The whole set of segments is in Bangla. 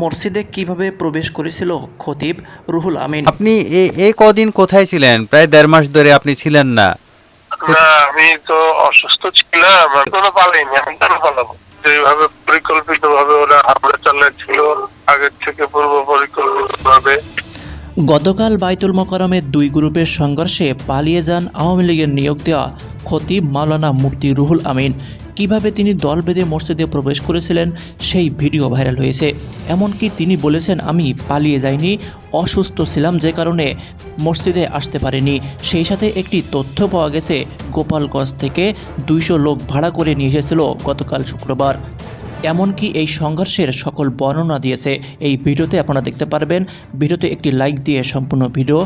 মসজিদে কীভাবে প্রবেশ করেছিল খতিব রুহুল আমিন? আপনি এ এ কদিন কোথায় ছিলেন? প্রায় দেড় মাস ধরে আপনি ছিলেন না। আমি তো অসুস্থ ছিলাম কোনো পালাইনি আমি কেন পালাবো? যেভাবে পরিকল্পিত ভাবে ওরা হামলা চালাচ্ছিল আগের থেকে পূর্ব পরিকল্পিত ভাবে গতকাল বাইতুল মোকারমের দুই গ্রুপের সংঘর্ষে পালিয়ে যান আওয়ামী লীগের নিয়োগ দেওয়া খতিব মাওলানা মুফতি রুহুল আমিন। কীভাবে তিনি দল বেঁধে মসজিদে প্রবেশ করেছিলেন সেই ভিডিও ভাইরাল হয়েছে। এমনকি তিনি বলেছেন, আমি পালিয়ে যাইনি, অসুস্থ ছিলাম যে কারণে মসজিদে আসতে পারিনি। সেই সাথে একটি তথ্য পাওয়া গেছে, গোপালগঞ্জ থেকে দুইশো লোক ভাড়া করে নিয়ে এসেছিল গতকাল শুক্রবার। এমনকি এই সংঘর্ষের সকল বর্ণনা দিয়েছে। এই ভিডিওতে আপনারা দেখতে পারবেন। ভিডিওতে একটি লাইক দিয়ে সম্পূর্ণ ভিডিও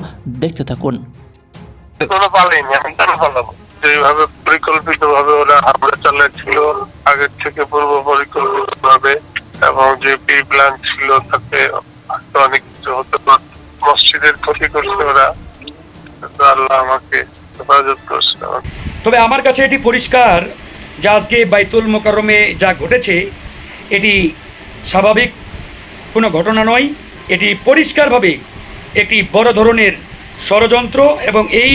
দেখতে থাকুন। যেভাবে পরিকল্পিত ভাবে ওরা হামলা চালাচ্ছিল, আগের থেকে পূর্ব পরিকল্পিত ভাবে এবং যে প্রি প্ল্যান ছিল তাতে অনেক কিছু হতে। পারত মসজিদের ক্ষতি করছে ওরা। আল্লাহ আমাকে হেফাজত করছে। তবে আমার কাছে এটি পরিষ্কার যে আজকে বাইতুল মোকারমে যা ঘটেছে, এটি স্বাভাবিক কোনো ঘটনা নয়। এটি পরিষ্কারভাবে একটি বড় ধরনের ষড়যন্ত্র এবং এই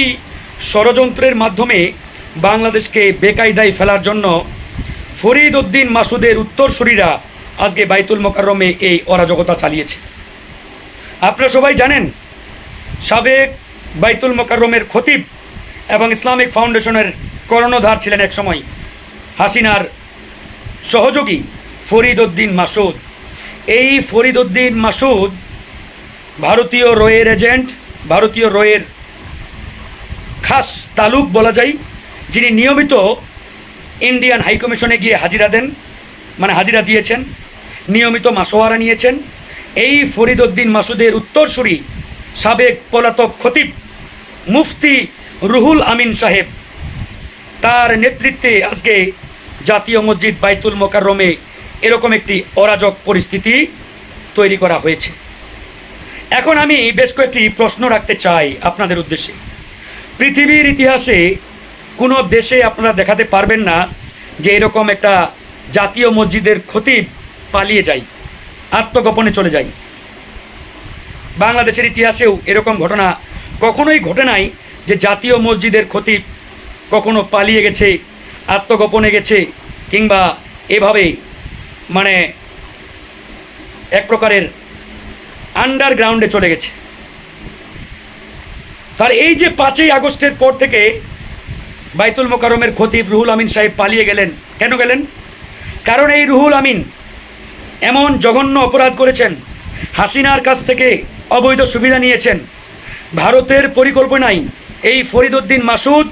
ষড়যন্ত্রের মাধ্যমে বাংলাদেশকে বেকায়দায় ফেলার জন্য ফরিদ উদ্দিন মাসুদের উত্তরসূরিরা আজকে বাইতুল মোকাররমে এই অরাজকতা চালিয়েছে। আপনারা সবাই জানেন, সাবেক বাইতুল মোকাররমের খতিব এবং ইসলামিক ফাউন্ডেশনের কর্ণধার ছিলেন এক সময় হাসিনার সহযোগী ফরিদ উদ্দিন মাসুদ। এই ফরিদ উদ্দিন মাসুদ ভারতীয় রয়ের এজেন্ট, ভারতীয় রয়ের খাস তালুক বলা যায়, যিনি নিয়মিত ইন্ডিয়ান হাইকমিশনে গিয়ে হাজিরা দেন মানে হাজিরা দিয়েছেন, নিয়মিত মাসোয়ারা নিয়েছেন। এই ফরিদ উদ্দিন মাসুদের উত্তরসূরি সাবেক পলাতক খতিব মুফতি রুহুল আমিন সাহেব, তার নেতৃত্বে আজকে জাতীয় মসজিদ বাইতুল মোকাররমে এরকম একটি অরাজক পরিস্থিতি তৈরি করা হয়েছে। এখন আমি বেশ কয়েকটি প্রশ্ন রাখতে চাই আপনাদের উদ্দেশ্যে। পৃথিবীর ইতিহাসে কোনো দেশে আপনারা দেখাতে পারবেন না যে এরকম একটা জাতীয় মসজিদের খতিব পালিয়ে যায়, আত্মগোপনে চলে যায়। বাংলাদেশের ইতিহাসেও এরকম ঘটনা কখনোই ঘটে নাই যে জাতীয় মসজিদের খতিব কখনো পালিয়ে গেছে, আত্মগোপনে গেছে, কিংবা এভাবে মানে এক প্রকারের আন্ডারগ্রাউন্ডে চলে গেছে। তার এই যে পাঁচই আগস্টের পর থেকে বাইতুল মোকারমের খতিব রুহুল আমিন সাহেব পালিয়ে গেলেন, কেন গেলেন? কারণ এই রুহুল আমিন এমন জঘন্য অপরাধ করেছেন, হাসিনার কাছ থেকে অবৈধ সুবিধা নিয়েছেন। ভারতের পরিকল্পনায় এই ফরিদউদ্দিন মাসুদ,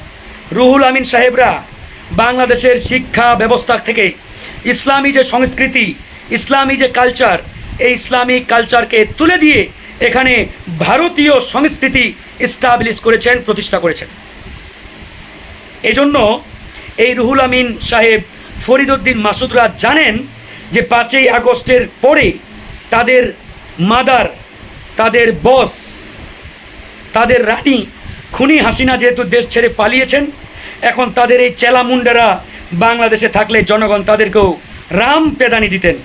রুহুল আমিন সাহেবরা বাংলাদেশের শিক্ষা ব্যবস্থা থেকে ইসলামী যে সংস্কৃতি, ইসলামী যে কালচার এই ইসলামিক কালচারকে তুলে দিয়ে এখানে ভারতীয় সংস্কৃতি এস্টাবলিশ করেছেন, প্রতিষ্ঠা করেছেন। এজন্য এই রুহুল আমিন সাহেব ফরিদউদ্দিন মাসুদরা জানেন যে পাঁচই আগস্টের পরে তাদের মাদার, তাদের বস, তাদের রানী খুনি হাসিনা যেহেতু দেশ ছেড়ে পালিয়েছেন, এখন তাদের এই চেলামুন্ডারা বাংলাদেশে থাকলে জনগণ তাদেরকেও রাম পেদানি দিতেন।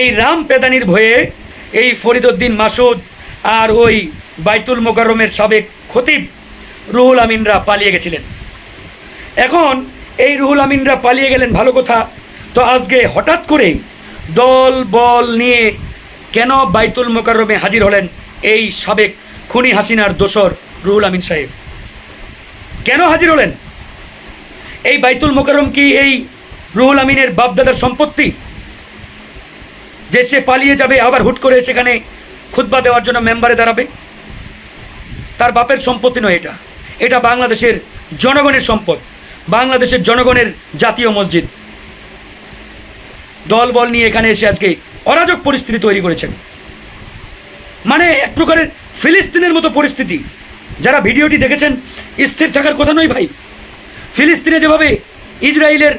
এই রাম পেদানির ভয়ে এই ফরিদউদ্দিন মাসুদ আর ওই বাইতুল মোকাররমের সাবেক খতিব রুহুল আমিনরা পালিয়ে গেছিলেন। এখন এই রুহুল আমিনরা পালিয়ে গেলেন ভালো কথা, তো আজকে হঠাৎ করে দল, বল নিয়ে কেন বাইতুল মোকাররমে হাজির হলেন এই সাবেক খুনি হাসিনার দোসর রুহুল আমিন সাহেব? কেন হাজির হলেন? এই বাইতুল মোকাররম কি এই রুহুল আমিনের বাপদাদার সম্পত্তি? যে সে পালিয়ে যাবে, আবার হুট করে সেখানে খুতবা দেওয়ার জন্য মেম্বারে দাঁড়াবে? তার বাপের সম্পত্তি নয় এটা। এটা বাংলাদেশের জনগণের সম্পদ, বাংলাদেশের জনগণের জাতীয় মসজিদ। দল বল নিয়ে এখানে এসে আজকে অরাজক পরিস্থিতি তৈরি করেছেন। মানে এক প্রকারের ফিলিস্তিনের মতো পরিস্থিতি। যারা ভিডিওটি দেখেছেন, স্থির থাকার কথা নয় ভাই। ফিলিস্তিনে যেভাবে ইসরায়েলের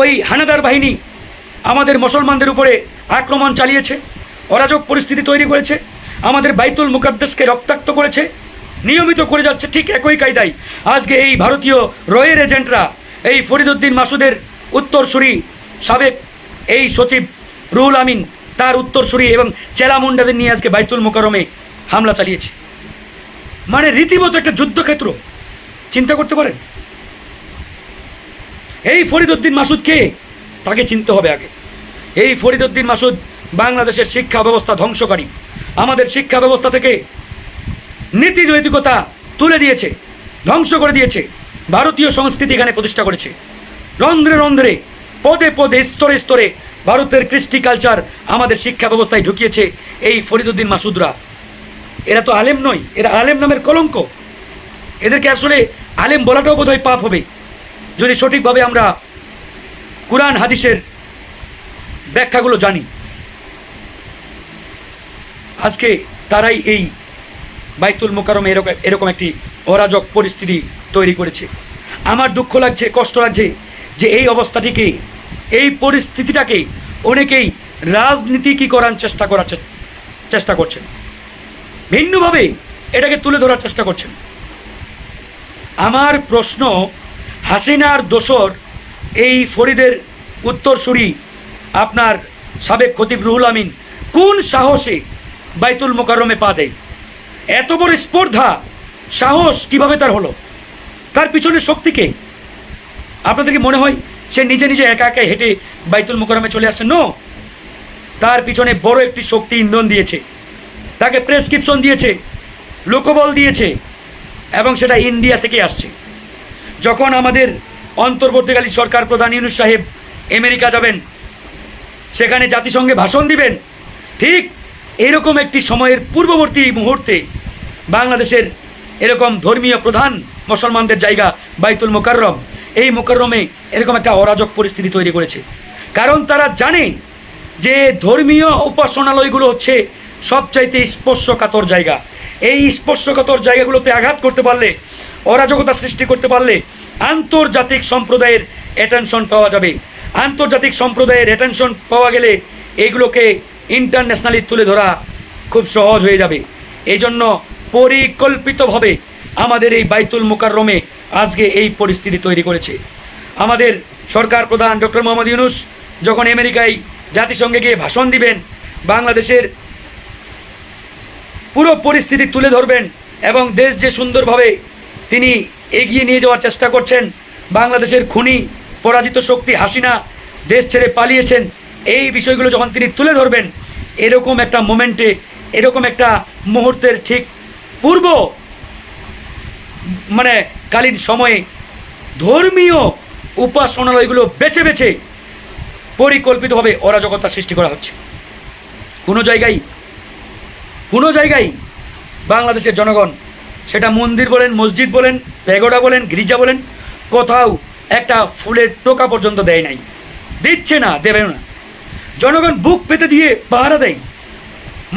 ওই হানাদার বাহিনী আমাদের মুসলমানদের উপরে আক্রমণ চালিয়েছে, অরাজক পরিস্থিতি তৈরি করেছে, আমাদের বাইতুল মুকাদ্দাসকে রক্তাক্ত করেছে নিয়মিত করে যাচ্ছে ঠিক একই কায়দায়। আজকে এই ভারতীয় রয়ের এজেন্টরা, এই ফরিদউদ্দিন মাসুদের উত্তরসূরি সাবেক এই সচিব রুহুল আমিন, তার উত্তরসূরি এবং চেলামুন্ডাদের নিয়ে আজকে বাইতুল মোকারমে হামলা চালিয়েছে। মানে রীতিমতো একটা যুদ্ধক্ষেত্র। চিন্তা করতে পারেন? এই ফরিদউদ্দিন মাসুদ কে? তাকে চিনতে হবে আগে। এই ফরিদউদ্দিন মাসুদ বাংলাদেশের শিক্ষা ব্যবস্থা ধ্বংসকারী। আমাদের শিক্ষা ব্যবস্থা থেকে নীতি নৈতিকতা তুলে দিয়েছে, ধ্বংস করে দিয়েছে, ভারতীয় সংস্কৃতি এখানে প্রতিষ্ঠা করেছে। রন্ধ্রে রন্ধ্রে, পদে পদে, স্তরে স্তরে ভারতের কৃষ্টি কালচার আমাদের শিক্ষা ব্যবস্থায় ঢুকিয়েছে এই ফরিদুদ্দিন মাসুদরা। এরা তো আলেম নয়, এরা আলেম নামের কলঙ্ক। এদেরকে আসলে আলেম বলাটাও বোধহয় পাপ হবে। যদি সঠিকভাবে আমরা কোরআন, হাদিসের ব্যাখ্যাগুলো জানি, আজকে তারাই এই বাইতুল মোকারমে এরকম এরকম একটি অরাজক পরিস্থিতি তৈরি করেছে। আমার দুঃখ লাগছে, কষ্ট লাগছে যে এই অবস্থাটিকে, এই পরিস্থিতিটাকে অনেকেই রাজনীতি করার চেষ্টা করার চেষ্টা করছেন। ভিন্নভাবে এটাকে তুলে ধরার চেষ্টা করছেন। আমার প্রশ্ন, হাসিনার দোসর এই ফরিদের উত্তরসূরি আপনার সাবেক খতিব রুহুল আমিন কোন সাহসে বাইতুল মোকাররমে পা দেয়? এত বড় স্পর্ধা, সাহস কীভাবে তার হলো? তার পিছনে শক্তিকে আপনাদের কি মনে হয় সে নিজে নিজে একা একা হেঁটে বাইতুল মোকারমে চলে আসছে? নো তার পিছনে বড় একটি শক্তি ইন্ধন দিয়েছে। তাকে প্রেসক্রিপশন দিয়েছে, লোকবল দিয়েছে, এবং সেটা ইন্ডিয়া থেকে আসছে। যখন আমাদের অন্তর্বর্তীকালীন সরকার প্রধান ইউনুস সাহেব আমেরিকা যাবেন, সেখানে জাতিসংঘে ভাষণ দিবেন, ঠিক এরকম একটি সময়ের পূর্ববর্তী মুহূর্তে বাংলাদেশের এরকম ধর্মীয় প্রধান মুসলমানদের জায়গা বাইতুল মোকাররম। এই মোকাররমে এরকম একটা অরাজক পরিস্থিতি তৈরি করেছে। কারণ তারা জানে যে ধর্মীয় উপাসনালয়গুলো হচ্ছে সবচাইতে স্পর্শকাতর জায়গা। এই স্পর্শকাতর জায়গাগুলোতে আঘাত করতে পারলে, অরাজকতা সৃষ্টি করতে পারলে আন্তর্জাতিক সম্প্রদায়ের অ্যাটেনশন পাওয়া যাবে। আন্তর্জাতিক সম্প্রদায়ের অ্যাটেনশন পাওয়া গেলে এগুলোকে ইন্টারন্যাশনালি তুলে ধরা খুব সহজ হয়ে যাবে। এই জন্য পরিকল্পিতভাবে আমাদের এই বাইতুল মোকাররমে আজকে এই পরিস্থিতি তৈরি করেছে। আমাদের সরকার প্রধান ডক্টর মোহাম্মদ ইউনুস যখন আমেরিকায় জাতিসংঘে গিয়ে ভাষণ দিবেন, বাংলাদেশের পুরো পরিস্থিতি তুলে ধরবেন এবং দেশ যে সুন্দরভাবে তিনি এগিয়ে নিয়ে যাওয়ার চেষ্টা করছেন, বাংলাদেশের খুনি, পরাজিত শক্তি হাসিনা দেশ ছেড়ে পালিয়েছেন এই বিষয়গুলো যখন তিনি তুলে ধরবেন, এরকম একটা মোমেন্টে, এরকম একটা মুহূর্তের ঠিক পূর্ব মানে কালীন সময়ে ধর্মীয় উপাসনালয়গুলো বেছে বেছে পরিকল্পিতভাবে অরাজকতা সৃষ্টি করা হচ্ছে। কোনো জায়গায় কোনো জায়গায় বাংলাদেশের জনগণ, সেটা মন্দির বলেন, মসজিদ বলেন পেগোডা বলেন, গির্জা বলেন, কোথাও একটা ফুলের টোকা পর্যন্ত দেয় নাই। দিচ্ছে না দেবে না। জনগণ বুক পেতে দিয়ে পাহারা দেয়।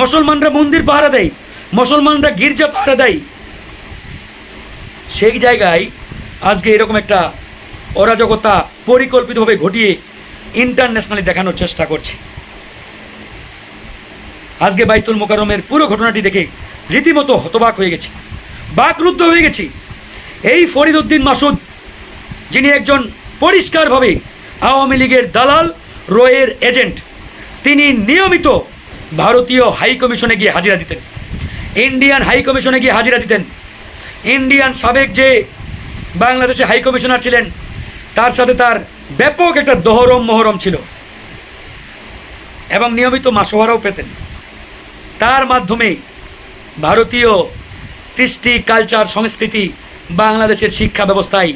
মুসলমানরা মন্দির পাহারা দেয়, মুসলমানরা গির্জা পাহারা দেয়। সেই জায়গায় আজকে এরকম একটা অরাজকতা পরিকল্পিতভাবে ঘটিয়ে ইন্টারন্যাশনালি দেখানোর চেষ্টা করছে। আজকে বাইতুল মোকারমের পুরো ঘটনাটি দেখে রীতিমতো হতবাক হয়ে গেছি, বাকরুদ্ধ হয়ে গেছি। এই ফরিদউদ্দিন মাসুদ, যিনি একজন পরিষ্কারভাবে আওয়ামী লীগের দালাল, রয়ের এজেন্ট তিনি নিয়মিত ভারতীয় হাই কমিশনে গিয়ে হাজিরা দিতেন। ইন্ডিয়ান হাই কমিশনে গিয়ে হাজিরা দিতেন। ইন্ডিয়ান সাবেক যে বাংলাদেশে হাই কমিশনার ছিলেন, তার সাথে তার ব্যাপক একটা দহরম মহরম ছিল। এবং নিয়মিত মাসোহারাও পেতেন। তার মাধ্যমে ভারতীয় কৃষ্টি, কালচার, সংস্কৃতি বাংলাদেশের শিক্ষা ব্যবস্থায়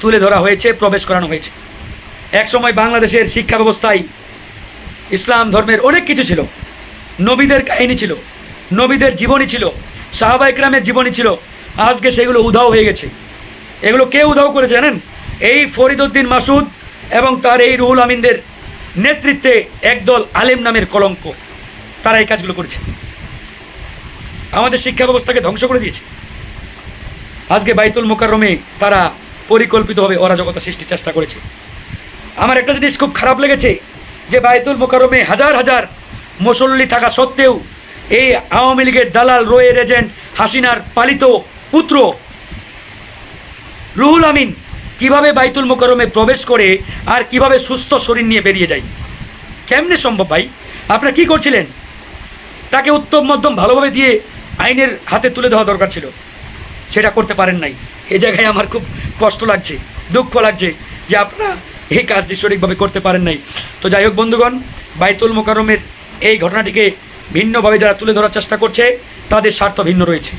তুলে ধরা হয়েছে, প্রবেশ করানো হয়েছে। একসময় বাংলাদেশের শিক্ষা ব্যবস্থায় ইসলাম ধর্মের অনেক কিছু ছিল। নবীদের কাহিনী ছিল, নবীদের জীবনী ছিল, সাহাবা ইকরামের জীবনী ছিল। আজকে সেগুলো উধাও হয়ে গেছে। এগুলো কে উধাও করেছে জানেন? এই ফরিদউদ্দিন মাসুদ এবং তার এই রুহুল আমিনদের নেতৃত্বে একদল আলেম নামের কলঙ্ক। তারা এই কাজগুলো করেছে। আমাদের শিক্ষা ব্যবস্থাকে ধ্বংস করে দিয়েছে। আজকে বাইতুল মোকারমে তারা পরিকল্পিতভাবে অরাজকতা সৃষ্টির চেষ্টা করেছে। আমার একটা জিনিস খুব খারাপ লেগেছে। যে বাইতুল মোকাররমে হাজার হাজার মুসল্লি থাকা সত্ত্বেও এই আওয়ামী লীগের দালাল রোয়ের এজেন্ট হাসিনার পালিত পুত্র রুহুল আমিন কীভাবে বাইতুল মোকাররমে প্রবেশ করে আর কীভাবে সুস্থ শরীর নিয়ে বেরিয়ে যায়? কেমনে সম্ভব ভাই? আপনারা কি করছিলেন? তাকে উত্তম মধ্যম ভালোভাবে দিয়ে আইনের হাতে তুলে দেওয়া দরকার ছিল। সেটা করতে পারেন নাই। এ জায়গায় আমার খুব কষ্ট লাগছে, দুঃখ লাগছে যে আপনারা এই কাজটি সঠিকভাবে করতে পারেন নাই। তো যাই হোক বন্ধুগণ, বাইতুল মোকারমের এই ঘটনাটিকে ভিন্নভাবে যারা তুলে ধরার চেষ্টা করছে, তাদের স্বার্থ ভিন্ন রয়েছে।